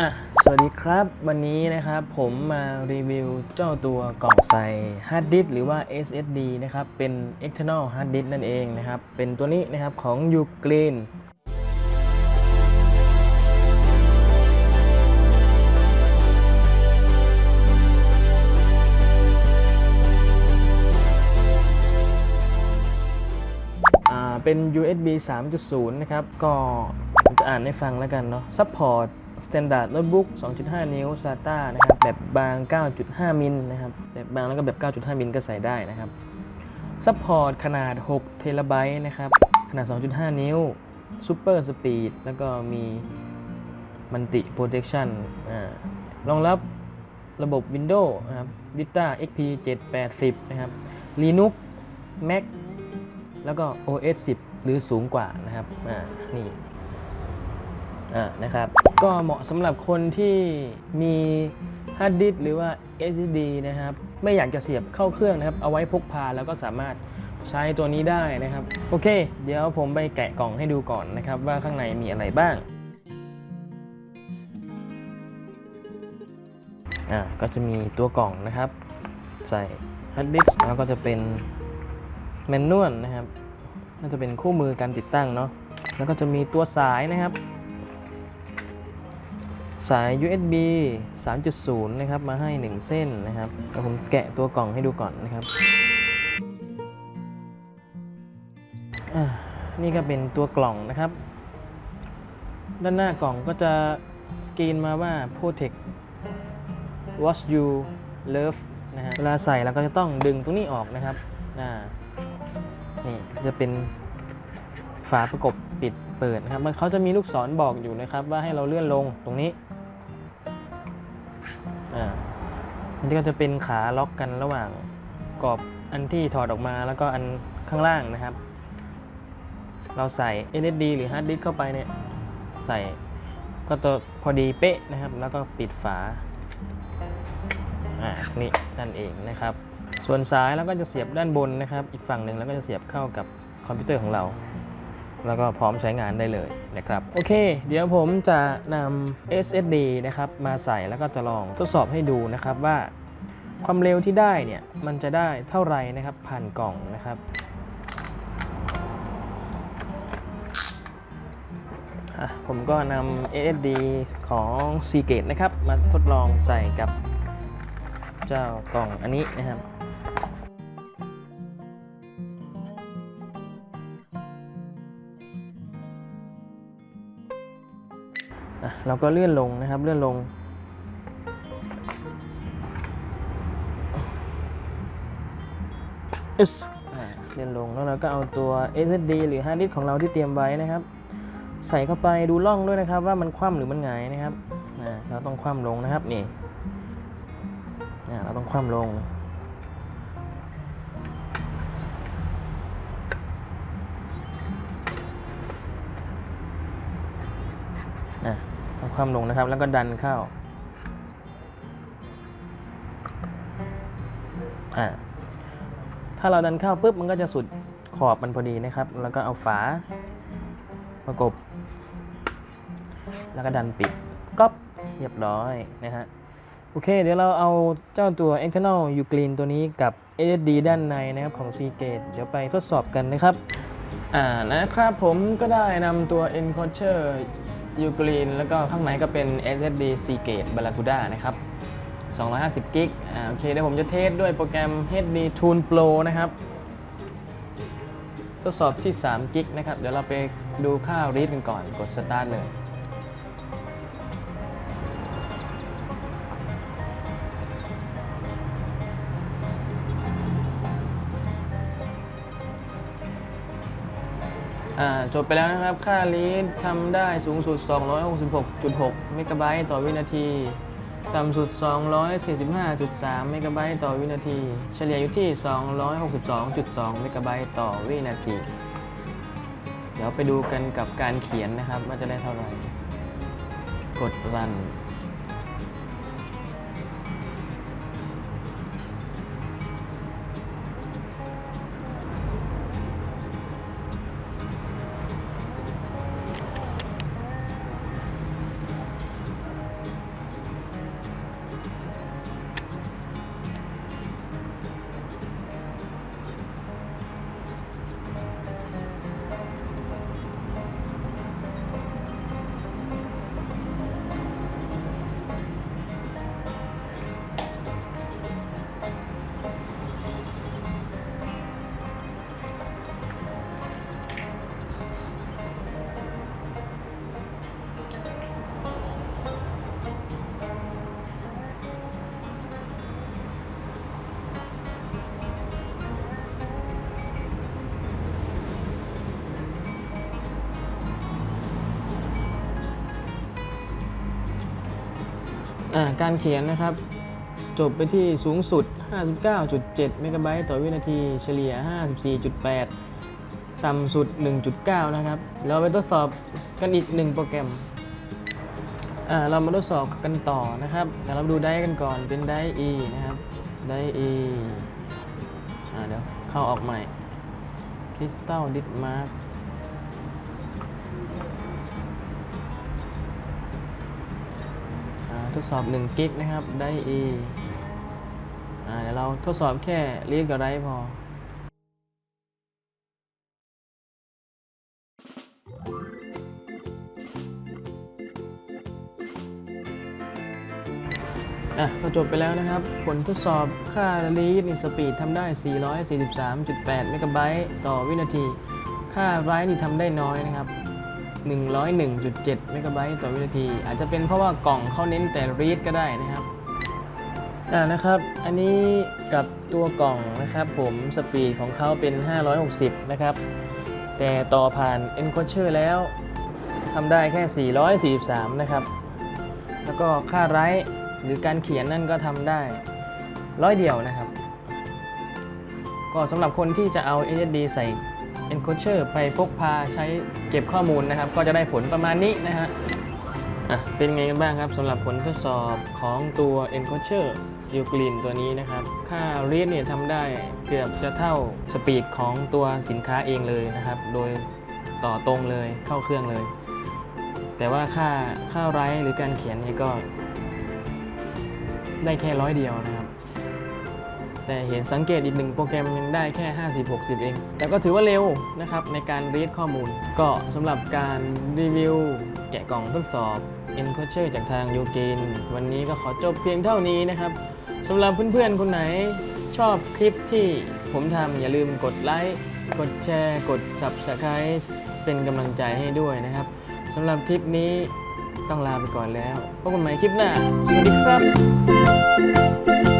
อะสวัสดีครับวันนี้นะครับผมมารีวิวเจ้าตัวกล่องใส่ฮาร์ดดิสหรือว่า SSD นะครับเป็น external hard disk นั่นเองนะครับ เป็นตัวนี้นะครับของ u g r e e n อ่าเป็น USB 3.0 นะครับ ก็จะอ่านให้ฟังแล้วกันเนาะ Support Standard Notebook 2.5 นิ้ว SATA นะครับ แบบบาง 9.5 มิลนะครับ แบบบางแล้วก็แบบ 9.5 มิลก็ใส่ได้นะครับ Support ขนาด 6 เทราไบต์นะครับ ขนาด 2.5 นิ้ว Super Speed แล้วก็มี Multi Protection อ่ารองรับระบบ Windows นะครับ Vista XP 780 นะครับ Linux Mac แล้วก็ OS 10 หรือสูงกว่านะครับ อ่า นี่ อ่านะครับ ก็เหมาะสำหรับคนที่มีฮาร์ดดิสก์หรือว่า SSD นะครับ ไม่อยากจะเสียบเข้าเครื่องนะครับ เอาไว้พกพาแล้วก็สามารถใช้ตัวนี้ได้นะครับ โอเค เดี๋ยวผมไปแกะกล่องให้ดูก่อนนะครับ ว่าข้างในมีอะไรบ้างอ่าก็จะมีตัวกล่องนะครับ ใส่ฮาร์ดดิสก์แล้วก็จะเป็นแมนนวลนะครับน่าจะเป็นคู่มือการติดตั้งเนาะแล้วก็จะมีตัวสายนะครับ สาย USB 3.0 นะครับ มาให้ 1 เส้นนะครับเดี๋ยวผมแกะตัวกล่องให้ดูก่อนนะครับอ่านี่ก็เป็นตัวกล่องนะครับ ด้านหน้ากล่องก็จะสกรีนมาว่า Protect What You Love นะฮะเวลาใส่เราก็จะต้องดึงตรงนี้ออกนะครับอ่านี่จะเป็นฝาประกบปิดเปิดนะครับมันเขาจะมีลูกศรบอกอยู่นะครับ ว่าให้เราเลื่อนลงตรงนี้ มันก็จะเป็นขาล็อกกันระหว่างกรอบอันที่ถอดออกมาแล้วก็อันข้างล่างนะครับ เราใส่ SSD หรือ hard disk เข้าไปเนี่ยใส่ก็ตัวพอดีเป๊ะนะครับ แล้วก็ปิดฝาอ่านี่นั่นเองนะครับ ส่วนซ้ายเราก็จะเสียบด้านบนนะครับ อีกฝั่งหนึ่งแล้วก็จะเสียบเข้ากับคอมพิวเตอร์ของเรา แล้วก็พร้อมใช้งานได้เลยนะครับ โอเค เดี๋ยวผมจะนำ SSD นะครับมาใส่แล้วก็จะลองทดสอบให้ดูนะครับว่า ความเร็วที่ได้เนี่ย มันจะได้เท่าไหร่นะครับผ่านกล่องนะครับผมก็นำ SSD ของ Seagate นะครับ มาทดลองใส่กับเจ้ากล่องอันนี้นะครับ เราก็เลื่อนลงนะครับ เลื่อนลงอึ๊สเลื่อนลงแล้วเราก็เอาตัว SSD หรือ hard disk ของเราที่เตรียมไว้นะครับ ใส่เข้าไปดูล่องด้วยนะครับ ว่ามันคว่ำหรือมันหงายนะครับเราต้องคว่ำลงนะครับนี่เราต้องคว่ำลงอะ ความลงนะครับ แล้วก็ดันเข้าอะถ้าเราดันเข้าปุ๊บมันก็จะสุดขอบมันพอดีนะครับ แล้วก็เอาฝาประกบ แล้วก็ดันปิดก๊อปเรียบร้อยนะฮะโอเค เดี๋ยวเราเอาเจ้าตัว external u g r e e n ตัวนี้กับ SSD ด้านในนะครับของ Seagate เดี๋ยวไปทดสอบกันนะครับ อ่านะครับผมก็ได้นำตัว Encoder ยูกรีนแล้วก็ข้างในก็เป็น SSD Seagate Barracuda นะครับ250กิกอ่าโอเคเดี๋ยวผมจะเทสด้วยโปรแกรม HD Tune Pro นะครับ ทดสอบที่3กิกนะครับ เดี๋ยวเราไปดูค่า read กันก่อน กด start เลย จบไปแล้วนะครับ ค่าลีดทำได้สูงสุด 266.6 เมกะไบต์ต่อวินาที ต่ำสุด 245.3 เมกะไบต์ต่อวินาที เฉลี่ยอยู่ที่ 262.2 เมกะไบต์ต่อวินาที เดี๋ยวไปดูกันกับการเขียนนะครับ ว่าจะได้เท่าไหร่ กดรัน การเขียนนะครับ จบไปที่สูงสุด 59.7 เมกะไบต์ต่อวินาทีเฉลี่ย 54.8 ต่ำสุด 1.9 นะครับ เราไปทดสอบกันอีก 1 โปรแกรมเรามาทดสอบกันต่อนะครับเดี๋ยวเราดูไดร์กันก่อนเป็นไดร์ E นะครับไดร์ E อ่าเดี๋ยวเข้าออกใหม่ Crystal Dit Mark ทดสอบ1กิกนะครับ ไดร์ E อ่าเดี๋ยวเราทดสอบแค่รีดกับไรพออะก็จบไปแล้วนะครับ ผลทดสอบค่ารีดนี่สปีดทำได้ 443.8 เมกะไบต์ต่อวินาที ค่าไรนี่ทำได้น้อยนะครับ 101.7เมกะไบต์ต่อวินาที อาจจะเป็นเพราะว่ากล่องเขาเน้นแต่รีดก็ได้นะครับอ่านะครับ อันนี้กับตัวกล่องนะครับผมสปีดของเขาเป็น 560 นะครับ แต่ต่อผ่าน Encoder แล้วทำได้แค่ 443 นะครับ แล้วก็ค่าไรต์หรือการเขียนนั่นก็ทำได้ร้อยเดียวนะครับ ก็สำหรับคนที่จะเอา SSD ใส่ Encoder ไปพกพาใช้เก็บข้อมูลนะครับ ก็จะได้ผลประมาณนี้นะฮะอะเป็นไงกันบ้างครับสำหรับผลทดสอบของตัว Encoder ยูกลินตัวนี้นะครับ ค่า read เนี่ยทำได้เกือบจะเท่าสปีดของตัวสินค้าเองเลยนะครับ โดยต่อตรงเลยเข้าเครื่องเลย แต่ว่าค่าค่าไรหรือการเขียนนี่ก็ ได้แค่ร้อยเดียวนะ แต่เห็นสังเกตอีกหนึ่งโปรแกรมยังได้แค่ 50-60 เอง แต่ก็ถือว่าเร็วนะครับในการรีดข้อมูล ก็สำหรับการรีวิว แกะกล่องทดสอบ e n c o d e r จากทางยูเกนวันนี้ก็ขอจบเพียงเท่านี้นะครับสำหรับเพื่อนๆ คนไหนชอบคลิปที่ผมทำอย่าลืมกดไลค์กดแชร์ กด Subscribe เป็นกำลังใจให้ด้วยนะครับสำหรับคลิปนี้ต้องลาไปก่อนแล้วพบกันใหม่คลิปหน้า สวัสดีครับ